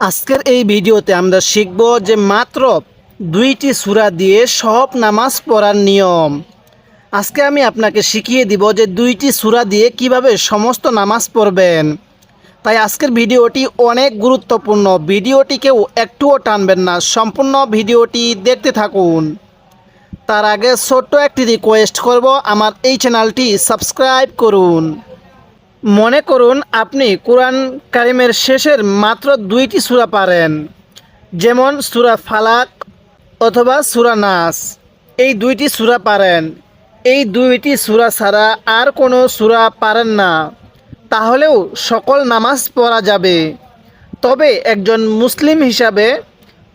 আজকের এই ভিডিওতে আমরা শিখব যে মাত্র দুইটি সূরা দিয়ে সব নামাজ পড়ার নিয়ম। আজকে আমি আপনাকে শিখিয়ে দিব যে দুইটি সূরা দিয়ে কীভাবে সমস্ত নামাজ পড়বেন। তাই আজকের ভিডিওটি অনেক গুরুত্বপূর্ণ। ভিডিওটিকেও একটুও টানবেন না। সম্পূর্ণ ভিডিওটি দেখতে থাকুন। তার আগে ছোট্ট একটি রিকোয়েস্ট করব। আমার এই চ্যানেলটি সাবস্ক্রাইব করুন। মনে করুন আপনি কোরআন কারিমের শেষের মাত্র দুইটি সূরা পারেন। যেমন সুরা ফালাক অথবা সূরা নাস। এই দুইটি সূরা পারেন। এই দুইটি সূরা ছাড়া আর কোনো সুরা পারেন না। তাহলেও সকল নামাজ পড়া যাবে। তবে একজন মুসলিম হিসাবে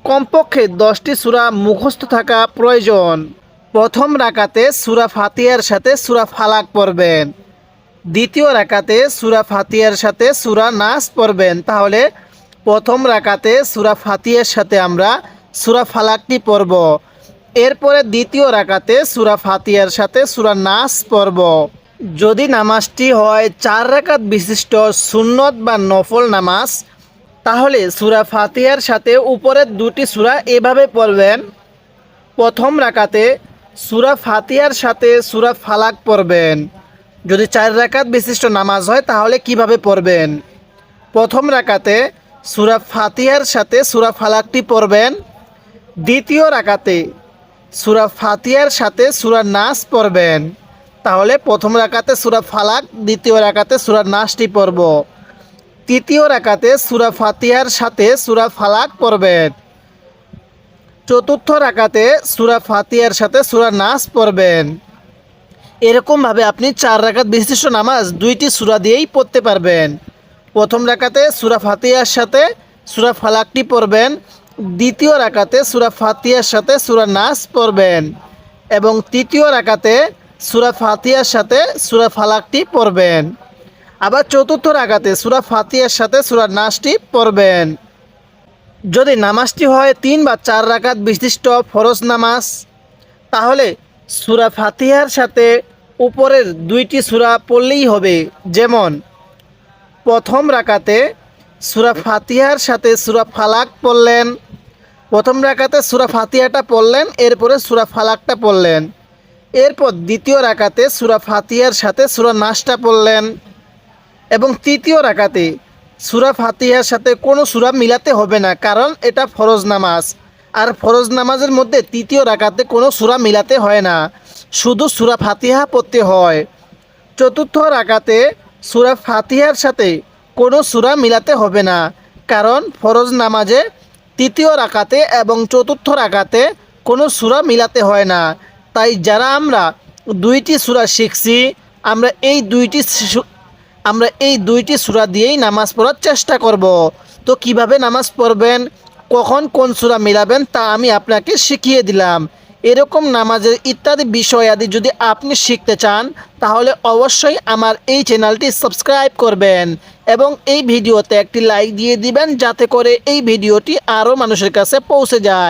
কমপক্ষে দশটি সূরা মুখস্থ থাকা প্রয়োজন। প্রথম রাকাতে সুরা ফাতিয়ার সাথে সুরা ফালাক পড়বেন। দ্বিতীয় রাকাতে সুরা ফাতিয়ার সাথে সুরা নাস পড়বেন। তাহলে প্রথম রাকাতে সুরা ফাতিয়ার সাথে আমরা সুরা ফালাকটি পড়ব। এরপরে দ্বিতীয় রাকাতে সুরা ফাতিয়ার সাথে সুরা নাস পড়ব। যদি নামাজটি হয় চার রাকাত বিশিষ্ট সুন্নত বা নফল নামাজ, তাহলে সুরা ফাতিয়ার সাথে উপরের দুটি সুরা এভাবে পড়বেন। প্রথম রাকাতে সুরা ফাতিয়ার সাথে সুরা ফালাক পড়বেন। যদি চার রাকাত বিশিষ্ট নামাজ হয়, তাহলে কীভাবে পড়বেন? প্রথম রাকাতে সুরা ফাতিহার সাথে সুরা ফালাকটি পড়বেন। দ্বিতীয় রাকাতে সুরা ফাতিহার সাথে সুরা নাস পড়বেন। তাহলে প্রথম রাকাতে সুরা ফালাক, দ্বিতীয় রাকাতে সূরা নাসটি পড়ব। তৃতীয় রাকাতে সুরা ফাতিহার সাথে সুরা ফালাক পড়বেন। চতুর্থ রাকাতে সুরা ফাতিহার সাথে সূরা নাস পড়বেন। এরকমভাবে আপনি চার রাকাত বিশিষ্ট নামাজ দুইটি সুরা দিয়েই পড়তে পারবেন। প্রথম রাকাতে সুরা ফাতিয়ার সাথে সুরা ফালাকটি পড়বেন। দ্বিতীয় রাকাতে সুরা ফাতিয়ার সাথে সুরা নাস পড়বেন। এবং তৃতীয় রাকাতে সুরা ফাতিয়ার সাথে সুরা ফালাকটি পড়বেন। আবার চতুর্থ রাকাতে সুরা ফাতিয়ার সাথে সুরা নাসটি পড়বেন। যদি নামাজটি হয় তিন বা চার রাকাত বিশিষ্ট ফরজ নামাজ, তাহলে সুরা ফাতিহার সাথে উপরের দুইটি সূরা পড়লেই হবে। যেমন, প্রথম রাকাতে সূরা ফাতিহার সাথে সূরা ফালাক পড়লেন, প্রথম রাকাতে সূরা ফাতিহাটা পড়লেন, এরপরে সূরা ফালাকটা পড়লেন। এরপর দ্বিতীয় রাকাতে সূরা ফাতিহার সাথে সূরা নাসটা পড়লেন এবং তৃতীয় রাকাতে সূরা ফাতিহার সাথে কোনো সূরা মিলাতে হবে না, কারণ এটা ফরজ নামাজ। আর ফরজ নামাজের মধ্যে তৃতীয় রাকাতে কোনো সূরা মিলাতে হয় না। শুধু সুরা ফাতিহা পড়তে হয়। চতুর্থ রাকাতে সুরা ফাতিহার সাথে কোনো সুরা মিলাতে হবে না, কারণ ফরজ নামাজে তৃতীয় রাকাতে এবং চতুর্থ রাকাতে কোনো সুরা মিলাতে হয় না। তাই যারা আমরা দুইটি সূরা শিখছি, আমরা এই দুইটি আমরা এই দুইটি সূরা দিয়েই নামাজ পড়ার চেষ্টা করব। তো কীভাবে নামাজ পড়বেন, কখন কোন সূরা মিলাবেন তা আমি আপনাকে শিখিয়ে দিলাম। এরকম নামাজের ইত্যাদি বিষয়াদি যদি আপনি শিখতে চান, তাহলে অবশ্যই আমার এই চ্যানেলটি সাবস্ক্রাইব করবেন এবং এই ভিডিওতে একটি লাইক দিয়ে দিবেন, যাতে করে এই ভিডিওটি আরও মানুষের কাছে পৌঁছে যায়।